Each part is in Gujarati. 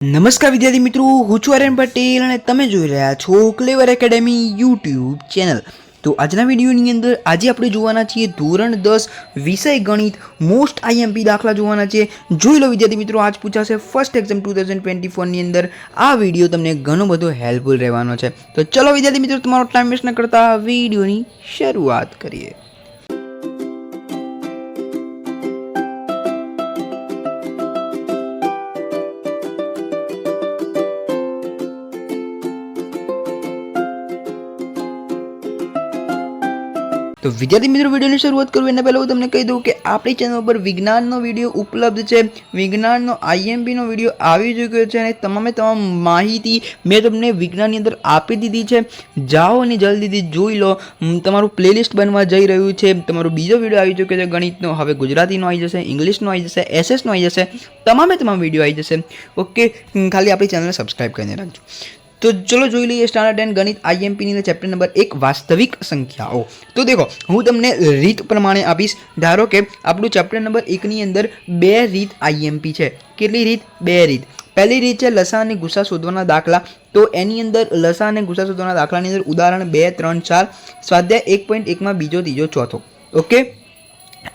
નમસ્કાર વિદ્યાર્થી મિત્રો, હું છું આર્યન પટેલ અને તમે જોઈ રહ્યા છો ક્લેવર એકેડેમી યુટ્યુબ ચેનલ તો આજના વિડીયોની અંદર આજે આપણે જોવાના છીએ ધોરણ દસ વિષય ગણિત. મોસ્ટ આઈએમપી દાખલા જોવાના છે. જોઈ લો વિદ્યાર્થી મિત્રો, આજ પૂછાશે first exam two thousand twenty ફોરની અંદર. આ વીડિયો તમને ઘણો બધો હેલ્પફુલ રહેવાનો છે. તો ચલો વિદ્યાર્થી મિત્રો, તમારો ટાઈમ વેસ્ટ ન કરતા વિડીયોની શરૂઆત કરીએ. તો વિદ્યાર્થી મિત્રો, વિડીયોની શરૂઆત કરું. એના પહેલાં હું તમને કહી દઉં કે આપણી ચેનલ પર વિજ્ઞાનનો વીડિયો ઉપલબ્ધ છે. વિજ્ઞાનનો આઈએમપીનો વીડિયો આવી ચૂક્યો છે અને તમામે તમામ માહિતી મેં તમને વિજ્ઞાનની અંદર આપી દીધી છે. જાઓ અને જલ્દીથી જોઈ લો. તમારું પ્લેલિસ્ટ બનવા જઈ રહ્યું છે. તમારો બીજો વીડિયો આવી ચૂક્યો છે, ગણિતનો. હવે ગુજરાતીનો આવી જશે, ઇંગ્લિશનો આવી જશે એસએસનો આવી જશે. તમામે તમામ વીડિયો આવી જશે. ઓકે, ખાલી આપણી ચેનલને સબસ્ક્રાઈબ કરીને રાખજો. તો ચલો જોઈ લઈએ સ્ટાન્ડર્ડ એન્ડ ગણિત આઈએમપીની અંદર ચેપ્ટર નંબર એક વાસ્તવિક સંખ્યાઓ. તો દેખો, હું તમને રીત પ્રમાણે આપીશ. ધારો કે આપણું ચેપ્ટર નંબર એકની અંદર બે રીત આઈએમપી છે. કેટલી રીત? બે રીત. પહેલી રીત છે લસા અને ગુસ્સા શોધવાના દાખલા. તો એની અંદર લસા અને ગુસ્સા શોધવાના દાખલાની અંદર ઉદાહરણ બે, ત્રણ, ચાર. સ્વાધ્યાય એક પોઈન્ટ એકમાં બીજો, ત્રીજો, ચોથો. ઓકે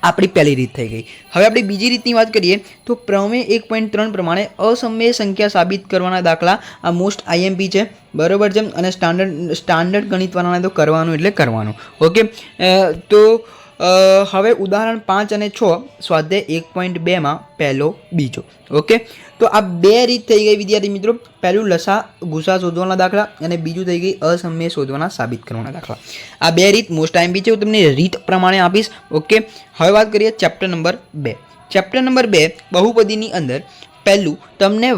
આપણી પહેલી રીત થઈ ગઈ. હવે આપણે બીજી રીતની વાત કરીએ તો પ્રમેય એક પોઈન્ટ ત્રણ પ્રમાણે અસમય સંખ્યા સાબિત કરવાના દાખલા આ મોસ્ટ આઈએમપી છે. બરોબર છે? અને સ્ટાન્ડર્ડ સ્ટાન્ડર્ડ ગણિતવાળાને તો કરવાનું એટલે કરવાનું. ઓકે તો હવે ઉદાહરણ પાંચ અને છ, સ્વાધ્યાય એક પોઈન્ટ બેમાં પહેલો બીજો. ઓકે? તો આ બે રીત થઈ ગઈ વિદ્યાર્થી મિત્રો. પહેલું લસા ગુસા શોધવાના દાખલા અને બીજું થઈ ગઈ અસમય શોધવાના સાબિત કરવાના દાખલા. આ બે રીત મોસ્ટ ટાઈમ બી છે, હું તમને રીત પ્રમાણે આપીશ. ઓકે? હવે વાત કરીએ ચેપ્ટર નંબર બે. ચેપ્ટર નંબર બે બહુપદીની અંદર પહેલું તમને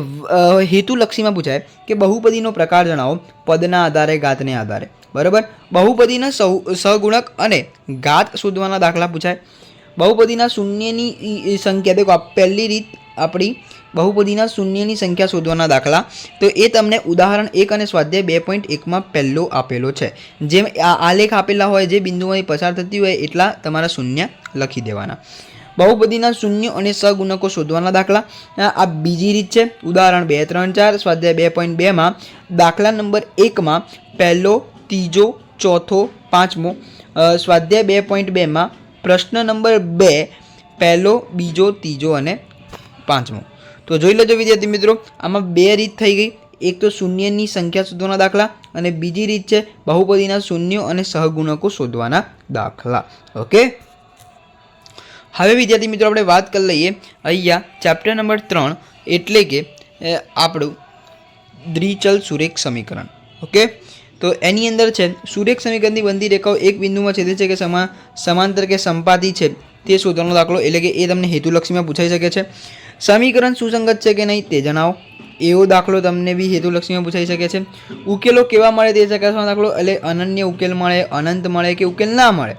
હેતુલક્ષીમાં પૂછાય કે બહુપદીનો પ્રકાર જણાવો, પદના આધારે, ગાતને આધારે. બરાબર? બહુપદીના સૌ સહગુણક અને ઘાત શોધવાના દાખલા પૂછાય. બહુપદીના શૂન્યની સંખ્યા, દેખો પહેલી રીત આપણી બહુપદીના શૂન્યની સંખ્યા શોધવાના દાખલા. તો એ તમને ઉદાહરણ એક અને સ્વાધ્યાય બે પોઈન્ટ એકમાં પહેલો આપેલો છે. જેમ આ આલેખ આપેલા હોય, જે બિંદુઓની પસાર થતી હોય, એટલા તમારા શૂન્ય લખી દેવાના. બહુપદીના શૂન્ય અને સગુણકો શોધવાના દાખલા. આ બીજી રીત છે. ઉદાહરણ બે, ત્રણ, ચાર. સ્વાધ્યાય બે પોઈન્ટ બેમાં દાખલા નંબર એકમાં પહેલો, ત્રીજો, ચોથો, પાંચમો. સ્વાધ્યાય બે પોઈન્ટ બેમાં પ્રશ્ન નંબર બે, પહેલો, બીજો, ત્રીજો અને પાંચમો. તો જોઈ લેજો વિદ્યાર્થી મિત્રો, આમાં બે રીત થઈ ગઈ. એક તો શૂન્યની સંખ્યા શોધવાના દાખલા અને બીજી રીત છે બહુપદીના શૂન્યો અને સહગુણકો શોધવાના દાખલા. ઓકે? હવે વિદ્યાર્થી મિત્રો આપણે વાત કરી લઈએ અહીંયા ચેપ્ટર નંબર ત્રણ એટલે કે આપણું દ્વિચલ સુરેખ સમીકરણ. ઓકે તો એની અંદર છે, સુરેખ સમીકરણની બંધી રેખાઓ એક બિંદુમાં છેદે છે કે સમા, સમાંતર કે સંપાતી છે તે શોધવાનો દાખલો એટલે કે એ તમને હેતુલક્ષીમાં પૂછાઈ શકે છે. સમીકરણ સુસંગત છે કે નહીં તે જણાવો. એવો દાખલો તમને બી હેતુલક્ષ્મીમાં પૂછાઈ શકે છે. ઉકેલો કેવા મળે તે ચકાસવાનો દાખલો એટલે અનન્ય ઉકેલ મળે, અનંત મળે કે ઉકેલ ના મળે.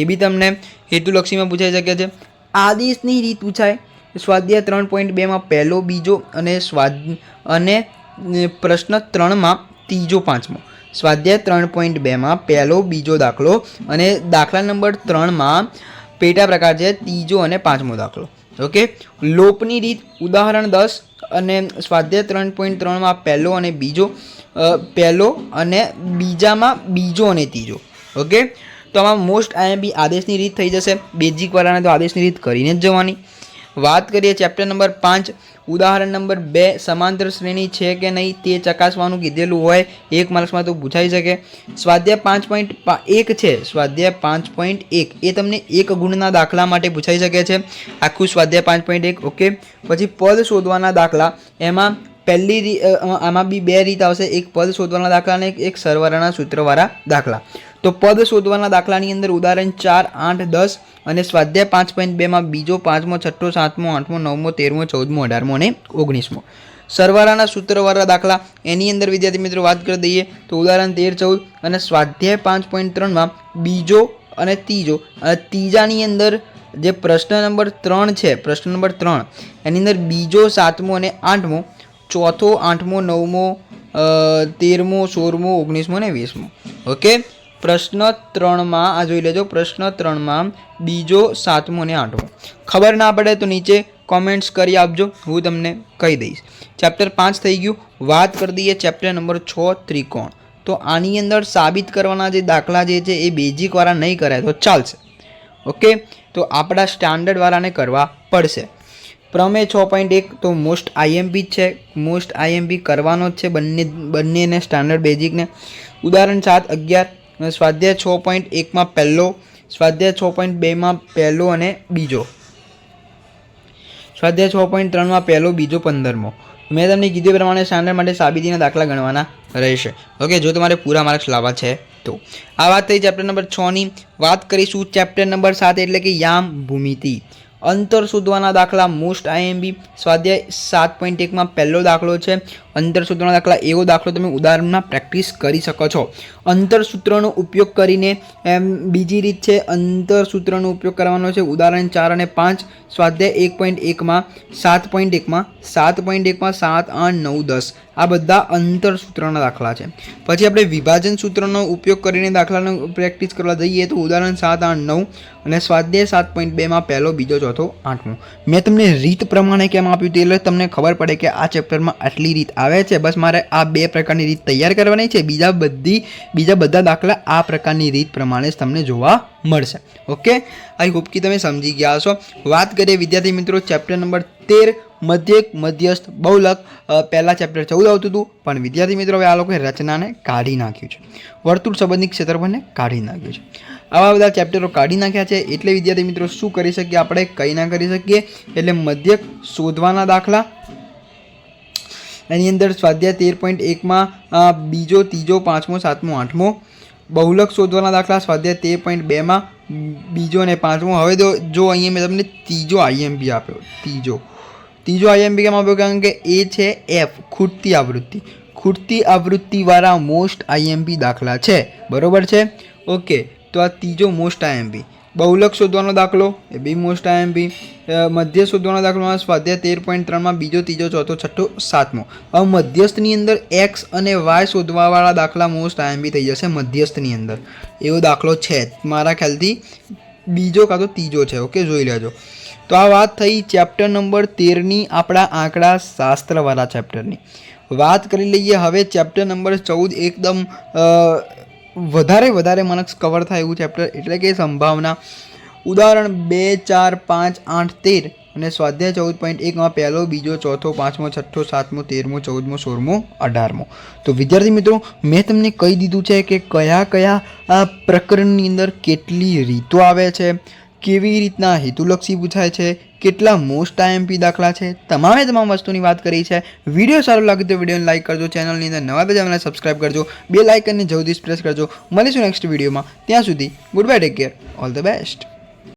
એ બી તમને હેતુલક્ષીમાં પૂછાઈ શકે છે. આદેશની રીત પૂછાય. સ્વાધ્યાય ત્રણ પોઈન્ટ બેમાં પહેલો, બીજો અને સ્વાદ અને પ્રશ્ન ત્રણમાં ત્રીજો પાંચમો. સ્વાધ્યાય ત્રણ પોઈન્ટ બેમાં પહેલો, બીજો દાખલો અને દાખલા નંબર ત્રણમાં પેટા પ્રકાર છે, ત્રીજો અને પાંચમો દાખલો. ઓકે? લોપની રીત ઉદાહરણ દસ અને સ્વાધ્યાય ત્રણ પોઈન્ટ ત્રણમાં પહેલો અને બીજો પહેલો અને બીજામાં બીજો અને ત્રીજો. ઓકે? તો આમાં મોસ્ટ આઈએમપી આદેશની રીત થઈ જશે. બેઝિક વાળાને તો આદેશની રીત કરીને જ જવાની. વાત કરીએ ચેપ્ટર નંબર પાંચ. ઉદાહરણ નંબર બે, સમાંતર શ્રેણી છે કે નહીં તે ચકાસવાનું કીધેલું હોય. એક માર્ક્સમાં તો પૂછાઈ શકે. સ્વાધ્યાય પાંચ પોઈન્ટ એક છે. સ્વાધ્યાય પાંચ પોઈન્ટ એક. એ તમને એક ગુણના દાખલા માટે પૂછાઈ શકે છે. આખું સ્વાધ્યાય પાંચ પોઈન્ટ એક, ઓકે? પછી પદ શોધવાના દાખલા. એમાં પહેલી આમાં બી બે રીત આવશે. એક પદ શોધવાના દાખલા અને એક સરવાળાના સૂત્રવાળા દાખલા. તો પદ શોધવાના દાખલાની અંદર ઉદાહરણ ચાર, આઠ, દસ અને સ્વાધ્યાય પાંચ પોઈન્ટ બેમાં બીજો પાંચમો, છઠ્ઠો, સાતમો, આઠમો, નવમો, તેરમો, ચૌદમો, અઢારમો અને ઓગણીસમો. સરવાળાના સૂત્રવાળા દાખલા, એની અંદર વિદ્યાર્થી મિત્રો વાત કરી દઈએ તો ઉદાહરણ તેર, ચૌદ અને સ્વાધ્યાય પાંચ પોઈન્ટ ત્રણમાં બીજો અને ત્રીજો. અને ત્રીજાની અંદર જે પ્રશ્ન નંબર ત્રણ છે, પ્રશ્ન નંબર ત્રણ, એની અંદર બીજો, સાતમો અને આઠમો, ચોથો, આઠમો, નવમો તેરમો, સોળમો, ઓગણીસમો અને વીસમો. ઓકે? પ્રશ્ન ત્રણમાં, આ જોઈ લેજો, પ્રશ્ન ત્રણમાં બીજો સાતમો અને આઠમો. ખબર ના પડે તો નીચે કોમેન્ટ્સ કરી આપજો, હું તમને કહી દઈશ. ચેપ્ટર પાંચ થઈ ગયું, વાત કરી દઈએ ચેપ્ટર નંબર છ ત્રિકોણ. તો આની અંદર સાબિત કરવાના જે દાખલા જે છે એ બેઝિકવાળા નહીં કરાય, તો ચાલશે. ઓકે? તો આપણા સ્ટાન્ડર્ડવાળાને કરવા પડશે. પ્રમેય છ પોઈન્ટ એક તો મોસ્ટ આઈએમપી છે. મોસ્ટ આઈએમપી કરવાનો જ છે બંને, બંનેને સ્ટાન્ડર્ડ બેઝિકને ઉદાહરણ સાત, અગિયાર. સ્વાધ્યાય છ પોઈન્ટ એકમાં પહેલો, સ્વાધ્યાય છ પોઈન્ટ બેમાં પહેલો અને બીજો. સ્વાધ્યાય છ પોઈન્ટ ત્રણમાં પહેલો, બીજો પંદરમો. મેં તમને કીધું પ્રમાણે સ્ટાન્ડર્ડ માટે સાબિતીના દાખલા ગણવાના રહેશે. ઓકે, જો તમારે પૂરા માર્ક્સ લાવવા છે, તો. આ વાત થઈ ચેપ્ટર નંબર છની વાત કરીશું ચેપ્ટર નંબર સાત એટલે કે યામ ભૂમિતિ. અંતર શોધવાના દાખલા મોસ્ટ આઈએમબી સ્વાધ્યાય સાત પોઈન્ટ એકમાં પહેલો દાખલો છે. અંતર દાખલા એવો દાખલો તમે ઉદાહરણમાં પ્રેક્ટિસ કરી શકો છો. અંતર સૂત્રનો ઉપયોગ કરીને, એમ, બીજી રીત છે, અંતર સૂત્રનો ઉપયોગ કરવાનો છે. ઉદાહરણ ચાર અને પાંચ, સ્વાધ્યાય એક પોઈન્ટ એકમાં, સાત પોઈન્ટ એકમાં, સાત પોઈન્ટ એકમાં સાત, આઠ, નવ, દસ. આ બધા અંતરસૂત્રના દાખલા છે. પછી આપણે વિભાજન સૂત્રનો ઉપયોગ કરીને દાખલાનો પ્રેક્ટિસ કરવા જઈએ તો ઉદાહરણ સાત, આઠ, નવ અને સ્વાધ્યાય સાત પોઈન્ટ બેમાં પહેલો, બીજો, ચોથો, આઠમો. મેં તમને રીત પ્રમાણે કેમ આપ્યું તે એટલે તમને ખબર પડે કે આ ચેપ્ટરમાં આટલી રીત આવે છે. બસ મારે આ બે પ્રકારની રીત તૈયાર કરવાની છે. બીજા બધી, બીજા બધા દાખલા આ પ્રકારની રીત પ્રમાણે જ તમને જોવા મળશે. ઓકે? આઈ હોપ કે તમે સમજી ગયા હશો. વાત કરીએ વિદ્યાર્થી મિત્રો ચેપ્ટર નંબર તેર મધ્યક મધ્યસ્થ, બહુલક. પહેલાં ચેપ્ટર ચૌદ આવતું હતું, પણ વિદ્યાર્થી મિત્રો, હવે આ લોકોએ રચનાને કાઢી નાખ્યું છે. વર્તુળ સંબંધિત ક્ષેત્રફળને કાઢી નાખ્યું છે. આવા બધા ચેપ્ટરો કાઢી નાખ્યા છે, એટલે વિદ્યાર્થી મિત્રો, શું કરી શકીએ? આપણે કંઈ ના કરી શકીએ. એટલે મધ્યક શોધવાના દાખલા એની અંદર સ્વાધ્યાય તેર પોઈન્ટ એકમાં બીજો, ત્રીજો, પાંચમો, સાતમો, આઠમો. બહુલક શોધવાના દાખલા સ્વાધ્યાય તેર પોઈન્ટ બેમાં, બીજો અને પાંચમો. હવે તો જો અહીંયા મેં તમને ત્રીજો આઈએમપી આપ્યો, ત્રીજો. ત્રીજો આઈએમપી કેમ આપ્યો? કારણ કે એ છે એફ ખૂટતી આવૃત્તિ. ખૂટતી આવૃત્તિવાળા મોસ્ટ આઈએમપી દાખલા છે. બરોબર છે? ઓકે, તો આ ત્રીજો મોસ્ટ આઈએમપી બહુલક શોધવાનો દાખલો, એ બી મોસ્ટ આઈએમપી મધ્ય શોધવાનો દાખલો સ્વાધ્યાય તેર પોઈન્ટ ત્રણમાં બીજો, ત્રીજો, ચોથો, છઠ્ઠો, સાતમો. હવે મધ્યસ્થની અંદર એક્સ અને વાય શોધવાવાળા દાખલા મોસ્ટ આઈએમપી થઈ જશે મધ્યસ્થની અંદર. એવો દાખલો છે. મારા ખ્યાલથી બીજો કાં તો ત્રીજો છે, ઓકે, જોઈ લેજો. તો આ વાત થઈ ચેપ્ટર નંબર તેરની, આપણા આંકડા શાસ્ત્રવાળા ચેપ્ટરની. વાત કરી લઈએ હવે ચેપ્ટર નંબર ચૌદ એકદમ વધારે વધારે માર્ક્સ કવર થાય એવું ચેપ્ટર એટલે કે સંભાવના. ઉદાહરણ બે, ચાર, પાંચ, આઠ, તેર અને સ્વાધ્યાય ચૌદ પોઈન્ટ એકમાં પહેલો, બીજો, ચોથો, પાંચમો, છઠ્ઠો, સાતમો, તેરમો, ચૌદમો, સોળમો, અઢારમો. તો વિદ્યાર્થી મિત્રો, મેં તમને કહી દીધું છે કે કયા કયા, આ પ્રકરણની અંદર કેટલી રીતો આવે છે? કેવી રીતના હેતુલક્ષી પૂછાય છે, કેટલા મોસ્ટ આઈએમપી દાખલા છે, તમામે તમામ વસ્તુની વાત કરી છે. વીડિયો સારો લાગે તો વિડીયોને લાઈક કરજો ચેનલની અંદર નવા બધા ચેનલને સબસ્ક્રાઈબ કરજો, બે લાઇકનને જલ્દી પ્રેસ કરજો. મળીશું નેક્સ્ટ વિડીયોમાં. ત્યાં સુધી goodbye take care all the best